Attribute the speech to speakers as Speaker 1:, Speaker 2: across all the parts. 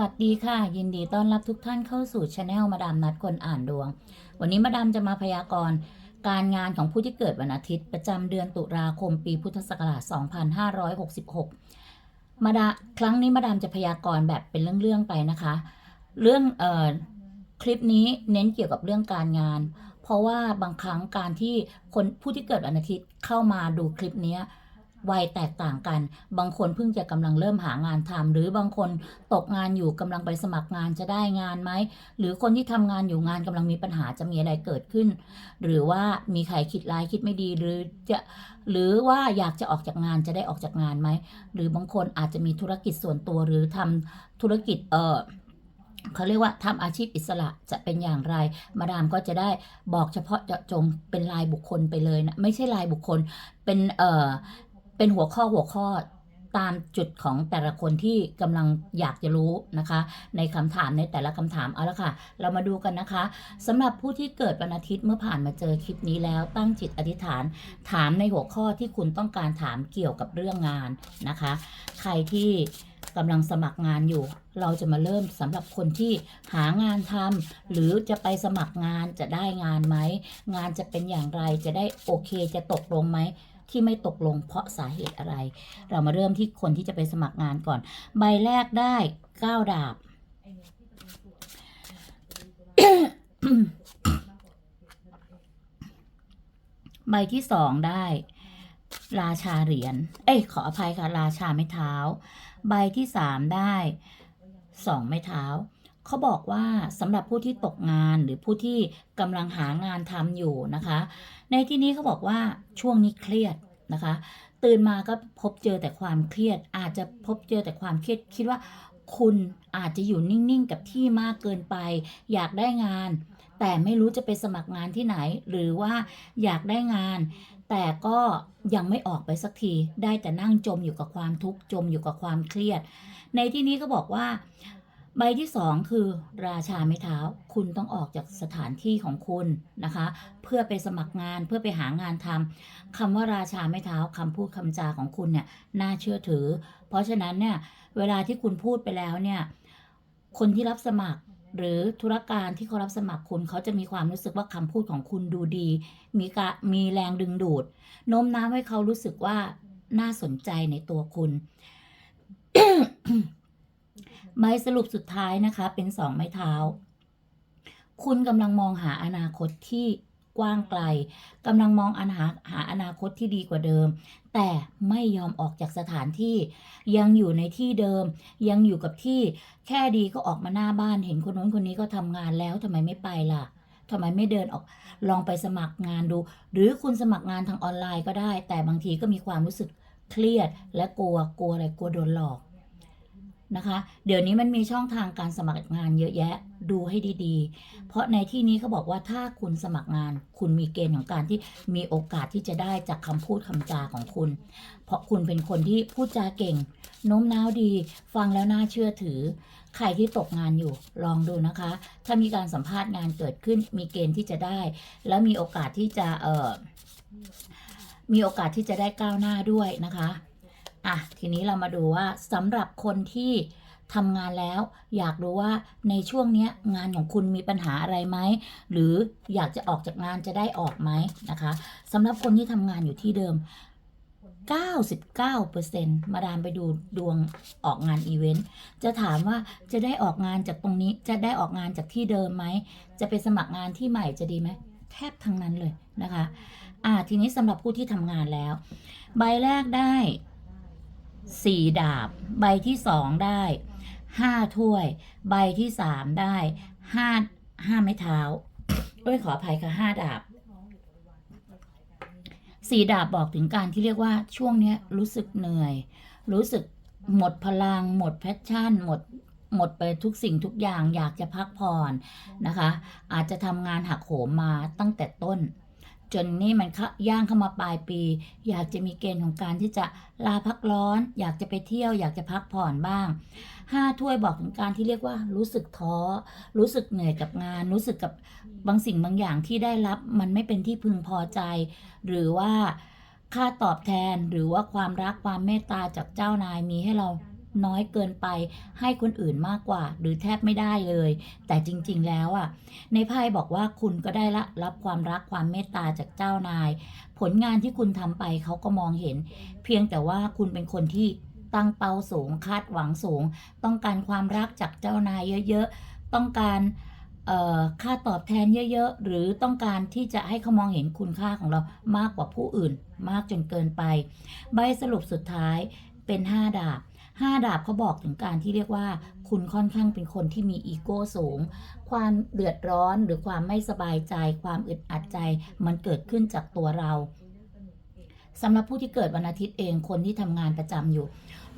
Speaker 1: สวัสดีค่ะ ยินดีต้อนรับทุกท่านเข้าสู่ช anel มาดามนัดคนอ่านดวง วันนี้มาดามจะมาพยากรณ์การงานของผู้ที่เกิดวันอาทิตย์ ประจำเดือนตุลาคมปีพุทธศักราช 2566 มาดาครั้งนี้มาดามจะพยากรณ์แบบเป็นเรื่องๆไปนะคะ เรื่องเอ่อคลิปนี้เน้นเกี่ยวกับเรื่องการงาน เพราะว่าบางครั้งการที่คนผู้ที่เกิดวันอาทิตย์เข้ามาดูคลิปนี้ วัยแตกต่างกัน บางคนเพิ่งจะกำลังเริ่มหางานทำหรือบางคนตกงานอยู่กำลังไปสมัครงานจะได้งานไหม หรือคนที่ทำงานอยู่งานกำลังมีปัญหาจะมีอะไรเกิดขึ้น หรือว่ามีใครคิดร้ายคิดไม่ดีหรือจะหรือว่าอยากจะออกจากงานจะได้ออกจากงานไหม หรือบางคนอาจจะมีธุรกิจส่วนตัวหรือทำธุรกิจเออเขาเรียกว่าทำอาชีพอิสระจะเป็นอย่างไร มาดามก็จะได้บอกเฉพาะเจาะจงเป็นรายบุคคลไปเลยนะ ไม่ใช่รายบุคคลเป็นเอ่อ เป็นหัวข้อหัวข้อตามจุดของแต่ละคนที่กำลังอยากจะรู้นะคะ ในคำถามในแต่ละคำถามเอาละค่ะ เรามาดูกันนะคะสำหรับผู้ที่เกิดวันอาทิตย์เมื่อผ่านมาเจอคลิปนี้แล้ว ตั้งจิตอธิษฐาน ถามในหัวข้อที่คุณต้องการถามเกี่ยวกับเรื่องงานนะคะ ใครที่กำลังสมัครงานอยู่ เราจะมาเริ่มสำหรับคนที่หางานทำหรือจะไปสมัครงานจะได้งานไหมงานจะเป็นอย่างไรจะได้โอเคจะตกลงไหม ที่ไม่ตกลงเพราะสาเหตุอะไร เรามาเริ่มที่คนที่จะไปสมัครงานก่อน ใบแรกได้เก้าดาบ ใบที่สองได้ ราชาเหรียญ เอ้ยขออภัยค่ะ ราชาไม้เท้า ใบที่สามได้สองไม้เท้า เขาบอกว่าสำหรับผู้ที่ตกงานหรือผู้ที่กำลังหางานทำอยู่นะคะ ในที่นี้เขาบอกว่าช่วงนี้เครียดนะคะ ตื่นมาก็พบเจอแต่ความเครียด อาจจะพบเจอแต่ความเครียดคิดว่าคุณอาจจะอยู่นิ่งๆกับที่มากเกินไป อยากได้งาน แต่ไม่รู้จะไปสมัครงานที่ไหน หรือว่าอยากได้งาน แต่ก็ยังไม่ออกไปสักที ได้แต่นั่งจมอยู่กับความทุกข์จมอยู่กับความเครียด ในที่นี้ก็บอกว่า ใบที่สองคือราชาไม้เท้า คุณต้องออกจากสถานที่ของคุณนะคะ เพื่อไปสมัครงานเพื่อไปหางานทำคำว่าราชาไม้เท้าคำพูดคำจาของคุณเนี่ยน่าเชื่อถือ เพราะฉะนั้นเนี่ยเวลาที่คุณพูดไปแล้วเนี่ยคนที่รับสมัครหรือธุรการที่เขารับสมัครคุณเขาจะมีความรู้สึกว่าคำพูดของคุณดูดี มีกะมีแรงดึงดูดโน้มน้าวให้เขารู้สึกว่าน่าสนใจในตัวคุณ ใบสรุปสุดท้ายนะคะ เป็นสองไม้เท้า คุณกำลังมองหาอนาคตที่กว้างไกลกำลังมองอนาหาอนาคตที่ดีกว่าเดิม แต่ไม่ยอมออกจากสถานที่ ยังอยู่ในที่เดิม ยังอยู่กับที่แค่ดีก็ออกมาหน้าบ้านเห็นคนนู้นคนนี้ก็ทำงานแล้วทำไมไม่ไปล่ะทำไมไม่เดินออกลองไปสมัครงานดู หรือคุณสมัครงานทางออนไลน์ก็ได้ แต่บางทีก็มีความรู้สึกเครียดและกลัวกลัวอะไรกลัวโดนหลอก นะคะ เดี๋ยวนี้มันมีช่องทางการสมัครงานเยอะแยะดูให้ดีๆ เพราะในที่นี้เขาบอกว่าถ้าคุณสมัครงาน คุณมีเกณฑ์ของการที่มีโอกาสที่จะได้จากคำพูดคำจาของคุณ เพราะคุณเป็นคนที่พูดจาเก่งโน้มน้าวดี ฟังแล้วน่าเชื่อถือ ใครที่ตกงานอยู่ลองดูนะคะ ถ้ามีการสัมภาษณ์งานเกิดขึ้น มีเกณฑ์ที่จะได้ แล้วมีโอกาสที่จะเออมีโอกาสที่จะได้ก้าวหน้าด้วยนะคะ อะทีนี้เรามาดูว่าสำหรับคนที่ทำงานแล้ว อยากรู้ว่าในช่วงนี้งานของคุณมีปัญหาอะไรไหม หรืออยากจะออกจากงานจะได้ออกไหมนะคะสำหรับคนที่ทำงานอยู่ที่เดิม 99%มาดามไปดูดวงออกงานอีเวนต์จะถามว่าจะได้ออกงานจากตรงนี้จะได้ออกงานจากที่เดิมไหม จะไปสมัครงานที่ใหม่จะดีไหม แทบทั้งนั้นเลยนะคะ อ่าทีนี้สำหรับผู้ที่ทำงานแล้ว ใบแรกได้ สี่ดาบ ใบที่สองได้ห้าถ้วย ใบที่สามได้ห้าห้าไม้เท้าเอ้ยขออภัยค่ะห้าดาบสีดาบบอกถึงการที่เรียกว่าช่วงเนี้ยรู้สึกเหนื่อย รู้สึกหมดพลัง หมดแพชชั่น หมดหมดไปทุกสิ่งทุกอย่างอยากจะพักผ่อนนะคะ อาจจะทำงานหักโหมมาตั้งแต่ต้น จนนี่มันย่างเข้ามาปลายปี อยากจะมีเกณฑ์ของการที่จะลาพักร้อน อยากจะไปเที่ยว อยากจะพักผ่อนบ้างห้าถ้วยบอกถึงการที่เรียกว่ารู้สึกท้อ รู้สึกเหนื่อยกับงาน รู้สึกกับบางสิ่งบางอย่างที่ได้รับมันไม่เป็นที่พึงพอใจ หรือว่าค่าตอบแทนหรือว่าความรักความเมตตาจากเจ้านายมีให้เรา น้อยเกินไปให้คนอื่นมากกว่า หรือแทบไม่ได้เลย แต่จริงๆแล้วอะ ในไพ่บอกว่าคุณก็ได้ละรับความรักความเมตตาจากเจ้านาย ผลงานที่คุณทำไปเขาก็มองเห็น เพียงแต่ว่าคุณเป็นคนที่ตั้งเป้าสูงคาดหวังสูง ต้องการความรักจากเจ้านายเยอะๆ ต้องการค่าตอบแทนเยอะ ๆ หรือต้องการที่จะให้เขามองเห็นคุณค่าของเรามากกว่าผู้อื่น มากจนเกินไป ใบสรุปสุดท้ายเป็น 5 ดาบ 5ดาบเขาบอกถึงการที่เรียกว่า คุณค่อนข้างเป็นคนที่มีอีโก้สูง ความเดือดร้อนหรือความไม่สบายใจ ความอึดอัดใจ มันเกิดขึ้นจากตัวเราสำหรับผู้ที่เกิดวันอาทิตย์เองคนที่ทำงานประจำอยู่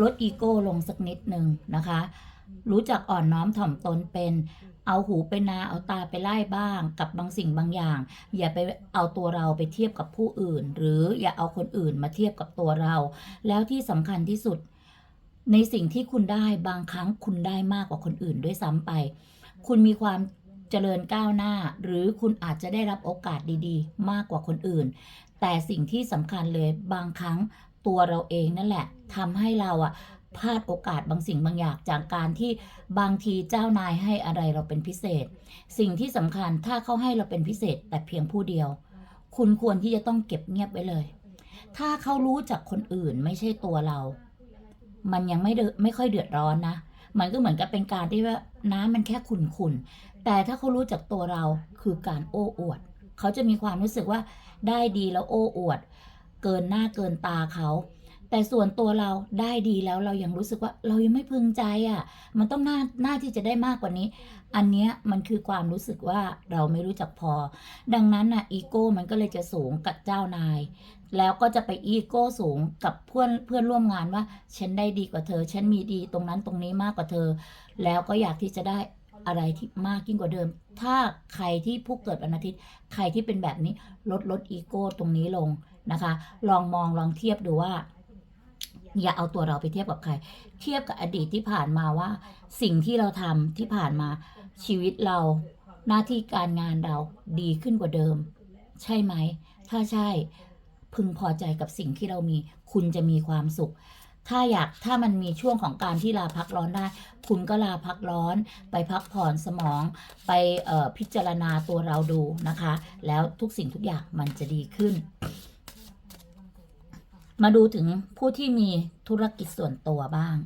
Speaker 1: ลดอีโก้ลงสักนิดหนึ่งนะคะ รู้จักอ่อนน้อมถ่อมตนเป็นเอาหูไปนาเอาตาไปไล่บ้าง กับบางสิ่งบางอย่าง อย่าไปเอาตัวเราไปเทียบกับผู้อื่น หรืออย่าเอาคนอื่นมาเทียบกับตัวเรา แล้วที่สำคัญที่สุด ในสิ่งที่คุณได้บางครั้งคุณได้มากกว่าคนอื่นด้วยซ้ำไป คุณมีความเจริญก้าวหน้า หรือคุณอาจจะได้รับโอกาสดีๆ มากกว่าคนอื่น แต่สิ่งที่สำคัญเลยบางครั้งตัวเราเองนั่นแหละทำให้เราอะพลาดโอกาสบางสิ่งบางอย่างจากการที่บางทีเจ้านายให้อะไรเราเป็นพิเศษ สิ่งที่สำคัญถ้าเขาให้เราเป็นพิเศษ แต่เพียงผู้เดียว คุณควรที่จะต้องเก็บเงียบไว้เลย ถ้าเขารู้จากคนอื่นไม่ใช่ตัวเรา มันยังไม่เดอไม่ค่อยเดือดร้อนนะ มันก็เหมือนกับเป็นการที่ว่าน้ำมันแค่ขุ่นๆ แต่ถ้าเขารู้จากตัวเราคือการโอ้อวด เขาจะมีความรู้สึกว่าได้ดีแล้วโอ้อวด เกินหน้าเกินตาเขาแต่ส่วนตัวเราได้ดีแล้วเรายังรู้สึกว่าเรายังไม่พึงใจอะ่ะ มันต้องน่าน่าที่จะได้มากกว่านี้ อันเนี้ยมันคือความรู้สึกว่าเราไม่รู้จักพอ ดังนั้นน่ะอีโก้มันก็เลยจะสูงกับเจ้านาย แล้วก็จะไปอีโก้สูงกับเพื่อนเพื่อนร่วมงานว่า ฉันได้ดีกว่าเธอ ฉันมีดีตรงนั้นตรงนี้มากกว่าเธอ แล้วก็อยากที่จะได้อะไรที่มากยิ่งกว่าเดิม ถ้าใครที่ผู้เกิดวันอาทิตย์ ใครที่เป็นแบบนี้ลดลดอีโก้ตรงนี้ลงนะคะ ลองมองลองเทียบดูว่า อย่าเอาตัวเราไปเทียบกับใคร เทียบกับอดีตที่ผ่านมาว่า สิ่งที่เราทำที่ผ่านมาชีวิตเราหน้าที่การงานเราดีขึ้นกว่าเดิม ใช่ไหม ถ้าใช่ พึงพอใจกับสิ่งที่เรามี คุณจะมีความสุข ถ้าอยากถ้ามันมีช่วงของการที่ลาพักร้อนได้ คุณก็ลาพักร้อน ไปพักผ่อนสมอง ไปพิจารณาตัวเราดูนะคะ แล้วทุกสิ่งทุกอย่างมันจะดีขึ้น มาดูถึงผู้ที่มีธุรกิจส่วนตัวบ้าง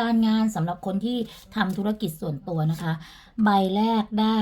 Speaker 1: การงานสำหรับคนที่ทำธุรกิจส่วนตัวนะคะ ใบแรกได้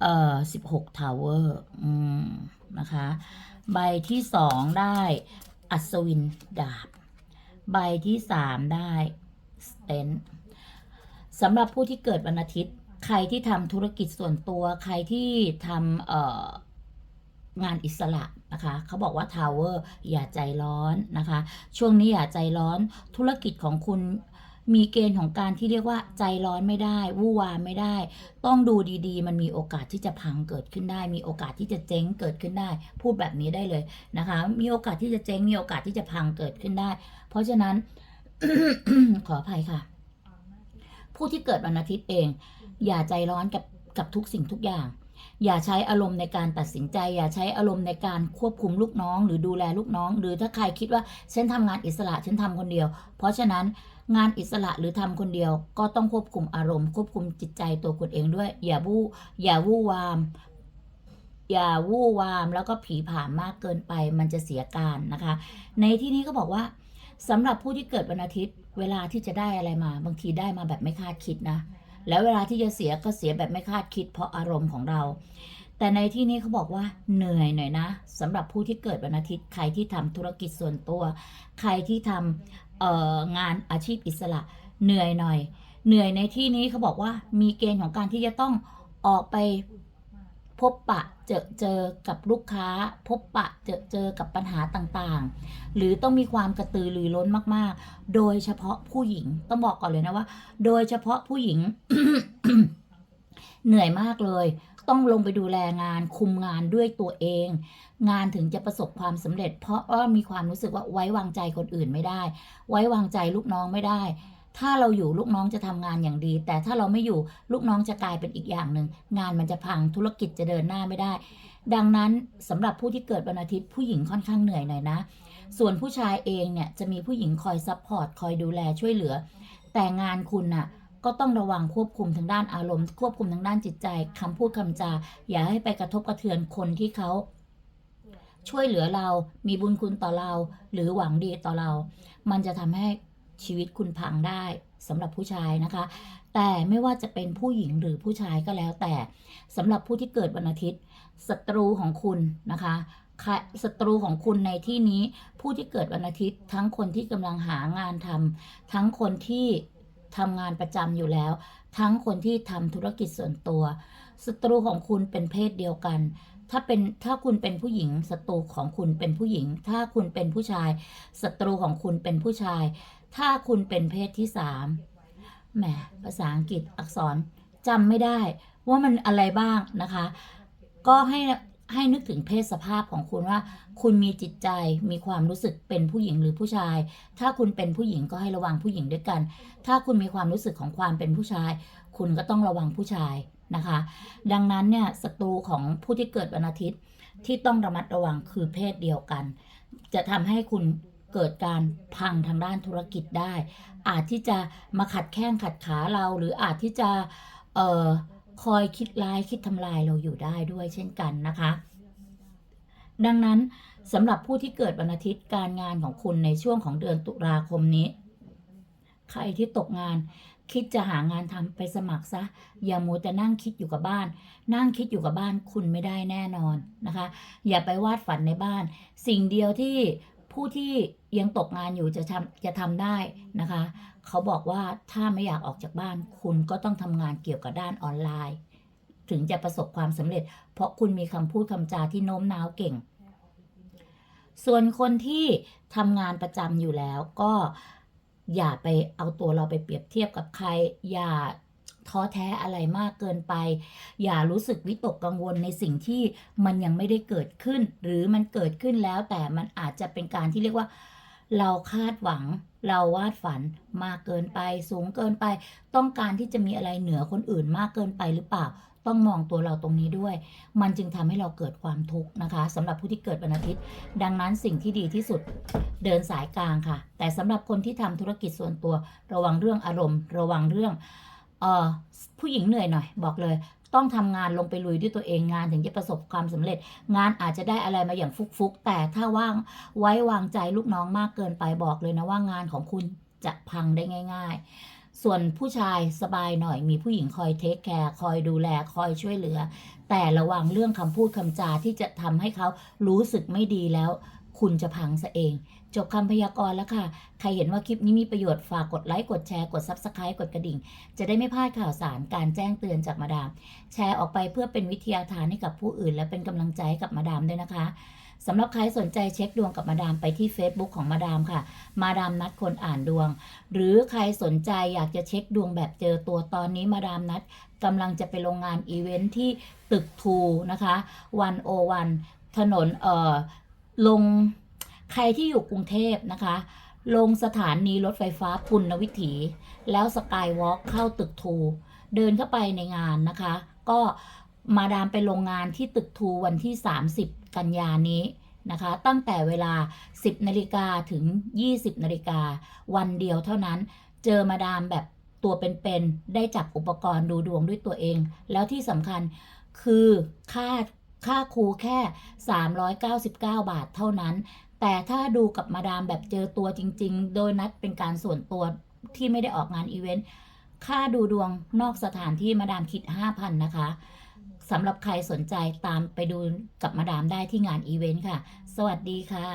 Speaker 1: เอ่อ16 Tower อืมนะคะ ใบที่สองได้อัศวินดาบ ใบที่สามได้สเตนสำหรับผู้ที่เกิดวันอาทิตย์ ใครที่ทำธุรกิจส่วนตัว ใครที่ทำงานอิสระนะคะ เขาบอกว่าทาวเวอร์อย่าใจร้อนนะคะ ช่วงนี้อย่าใจร้อน ธุรกิจของคุณ มีเกณฑ์ของการที่เรียกว่าใจร้อนไม่ได้ วู่วามไม่ได้ ต้องดูดีๆ มันมีโอกาสที่จะพังเกิดขึ้นได้ มีโอกาสที่จะเจ๊งเกิดขึ้นได้ พูดแบบนี้ได้เลยนะคะ มีโอกาสที่จะเจ๊ง มีโอกาสที่จะพังเกิดขึ้นได้ เพราะฉะนั้น ขออภัยค่ะ ผู้ที่เกิดวันอาทิตย์เอง อย่าใจร้อนกับกับทุกสิ่งทุกอย่าง อย่าใช้อารมณ์ในการตัดสินใจ อย่าใช้อารมณ์ในการควบคุมลูกน้อง หรือดูแลลูกน้อง หรือถ้าใครคิดว่าฉันทำงานอิสระฉันทำคนเดียว เพราะฉะนั้นงานอิสระหรือทำคนเดียว ก็ต้องควบคุมอารมณ์ ควบคุมจิตใจตัวคุณเองด้วย อย่าวู่อย่าวู่วาม อย่าวู่วามแล้วก็ผีผ่ามมากเกินไป มันจะเสียการนะคะ ในที่นี้ก็บอกว่าสำหรับผู้ที่เกิดวันอาทิตย์ เวลาที่จะได้อะไรมา บางทีได้มาแบบไม่คาดคิดนะ แล้วเวลาที่จะเสียก็เสียแบบไม่คาดคิดเพราะอารมณ์ของเรา แต่ในที่นี้เขาบอกว่าเหนื่อยหน่อยนะสำหรับผู้ที่เกิดวันอาทิตย์ใครที่ทำธุรกิจส่วนตัว ใครที่ทำงานอาชีพอิสระ เหนื่อยหน่อย เหนื่อยในที่นี้เขาบอกว่ามีเกณฑ์ของการที่จะต้องออกไป พบปะเจอเจอกับลูกค้า พบปะเจอเจอกับปัญหาต่างๆ หรือต้องมีความกระตือรือร้นมากๆ โดยเฉพาะผู้หญิงต้องบอกก่อนเลยนะว่า โดยเฉพาะผู้หญิง เหนื่อยมากเลย ต้องลงไปดูแลงานคุมงานด้วยตัวเอง งานถึงจะประสบความสำเร็จ เพราะว่ามีความรู้สึกว่าไว้วางใจคนอื่นไม่ได้ ไว้วางใจลูกน้องไม่ได้ ถ้าเราอยู่ลูกน้องจะทำงานอย่างดี แต่ถ้าเราไม่อยู่ลูกน้องจะกลายเป็นอีกอย่างหนึ่งงานมันจะพังธุรกิจจะเดินหน้าไม่ได้ ดังนั้นสำหรับผู้ที่เกิดวันอาทิตย์ผู้หญิงค่อนข้างเหนื่อยหน่อยนะ ส่วนผู้ชายเองเนี่ยจะมีผู้หญิงคอยซัพพอร์ตคอยดูแลช่วยเหลือ แต่งานคุณน่ะก็ต้องระวังควบคุมทางด้านอารมณ์ ควบคุมทางด้านจิตใจคำพูดคำจา อย่าให้ไปกระทบกระเทือนคนที่เขาช่วยเหลือเรา มีบุญคุณต่อเรา หรือหวังดีต่อเรา มันจะทำให้ ชีวิตคุณพังได้สำหรับผู้ชายนะคะ แต่ไม่ว่าจะเป็นผู้หญิงหรือผู้ชายก็แล้วแต่สำหรับผู้ที่เกิดวันอาทิตย์ศัตรูของคุณนะคะศัตรูของคุณในที่นี้ผู้ที่เกิดวันอาทิตย์ ทั้งคนที่กำลังหางานทำทั้งคนที่ทำงานประจำอยู่แล้ว ทั้งคนที่ทำธุรกิจส่วนตัวศัตรูของคุณเป็นเพศเดียวกัน ถ้าเป็นถ้าคุณเป็นผู้หญิงศัตรูของคุณเป็นผู้หญิง ถ้าคุณเป็นผู้ชายศัตรูของคุณเป็นผู้ชาย ถ้าคุณเป็นเพศที่สามแหมภาษาอังกฤษอักษรจำไม่ได้ว่ามันอะไรบ้างนะคะ ก็ให้ให้นึกถึงเพศสภาพของคุณว่า คุณมีจิตใจมีความรู้สึกเป็นผู้หญิงหรือผู้ชาย ถ้าคุณเป็นผู้หญิงก็ให้ระวังผู้หญิงด้วยกัน ถ้าคุณมีความรู้สึกของความเป็นผู้ชาย คุณก็ต้องระวังผู้ชาย นะคะ ดังนั้นเนี่ยศัตรูของผู้ที่เกิดวันอาทิตย์ที่ต้องระมัดระวังคือเพศเดียวกัน จะทำให้คุณเกิดการพังทางด้านธุรกิจได้ อาจที่จะมาขัดแข้งขัดขาเรา หรืออาจที่จะเอ่อคอยคิดร้ายคิดทำลายเราอยู่ได้ด้วยเช่นกันนะคะ ดังนั้นสำหรับผู้ที่เกิดวันอาทิตย์การงานของคุณในช่วงของเดือนตุลาคมนี้ ใครที่ตกงาน คิดจะหางานทำไปสมัครซะ อย่ามัวแต่นั่งคิดอยู่กับบ้าน นั่งคิดอยู่กับบ้านคุณไม่ได้แน่นอนนะคะ อย่าไปวาดฝันในบ้าน สิ่งเดียวที่ผู้ที่ยังตกงานอยู่จะทำจะทำได้นะคะ เขาบอกว่าถ้าไม่อยากออกจากบ้าน คุณก็ต้องทำงานเกี่ยวกับด้านออนไลน์ ถึงจะประสบความสำเร็จ เพราะคุณมีคำพูดคำจาที่โน้มน้าวเก่ง ส่วนคนที่ทำงานประจำอยู่แล้วก็ อย่าไปเอาตัวเราไปเปรียบเทียบกับใคร อย่าท้อแท้อะไรมากเกินไป อย่ารู้สึกวิตกกังวลในสิ่งที่มันยังไม่ได้เกิดขึ้น หรือมันเกิดขึ้นแล้วแต่มันอาจจะเป็นการที่เรียกว่า เราคาดหวัง เราวาดฝันมากเกินไป สูงเกินไป ต้องการที่จะมีอะไรเหนือคนอื่นมากเกินไปหรือเปล่า ต้องมองตัวเราตรงนี้ด้วย มันจึงทำให้เราเกิดความทุกข์นะคะสำหรับผู้ที่เกิดวันอาทิตย์ ดังนั้นสิ่งที่ดีที่สุดเดินสายกลางค่ะ แต่สำหรับคนที่ทำธุรกิจส่วนตัว ระวังเรื่องอารมณ์ ระวังเรื่องเอ่อผู้หญิงเหนื่อยหน่อย บอกเลย ต้องทำงานลงไปลุยด้วยตัวเองงานถึงจะประสบความสำเร็จ งานอาจจะได้อะไรมาอย่างฟุกๆ แต่ถ้าว่างไว้วางใจลูกน้องมากเกินไปบอกเลยนะว่างานของคุณจะพังได้ง่าย ๆ ส่วนผู้ชายสบายหน่อยมีผู้หญิงคอยเทคแคร์คอยดูแลคอยช่วยเหลือ แต่ระวังเรื่องคำพูดคำจาที่จะทำให้เขารู้สึกไม่ดีแล้ว คุณจะพังซะเอง จบคำพยากรณ์แล้วค่ะ ใครเห็นว่าคลิปนี้มีประโยชน์ฝากกดไลค์กดแชร์กด Subscribe กดกระดิ่ง จะได้ไม่พลาดข่าวสารการแจ้งเตือนจากมาดาม แชร์ออกไปเพื่อเป็นวิทยาทานให้กับผู้อื่น และเป็นกำลังใจให้กับมาดามด้วยนะคะ สำหรับใครสนใจเช็คดวงกับมาดามไปที่ Facebook ของมาดามค่ะ มาดามนัดคนอ่านดวง หรือใครสนใจอยากจะเช็คดวงแบบเจอตัวตอนนี้มาดามนัดกำลังจะไปโรงงานอีเวนท์ที่ตึกทูนะคะวันโอวันถนนเอ่อลงใครที่อยู่กรุงเทพนะคะ ลงสถานีรถไฟฟ้าปุณณวิถี แล้วสกายวอล์กเข้าตึกทู เดินเข้าไปในงานนะคะ ก็มาดามไปโรงงานที่ตึกทูวันที่ 30 กันยานี้นะคะ ตั้งแต่เวลา 10นาฬิกาถึง 20นาฬิกาวันเดียวเท่านั้น เจอมาดามแบบตัวเป็นๆ ได้จับอุปกรณ์ดูดวงด้วยตัวเอง แล้วที่สำคัญคือค่าค่าครูแค่ 399 บาทเท่านั้น แต่ถ้าดูกับมาดามแบบเจอตัวจริง ๆ โดยนัดเป็นการส่วนตัวที่ไม่ได้ออกงานอีเวนต์ ค่าดูดวงนอกสถานที่มาดามคิด 5,000 นะคะ สำหรับใครสนใจตามไปดูกับมาดามได้ที่งานอีเวนต์ค่ะ สวัสดีค่ะ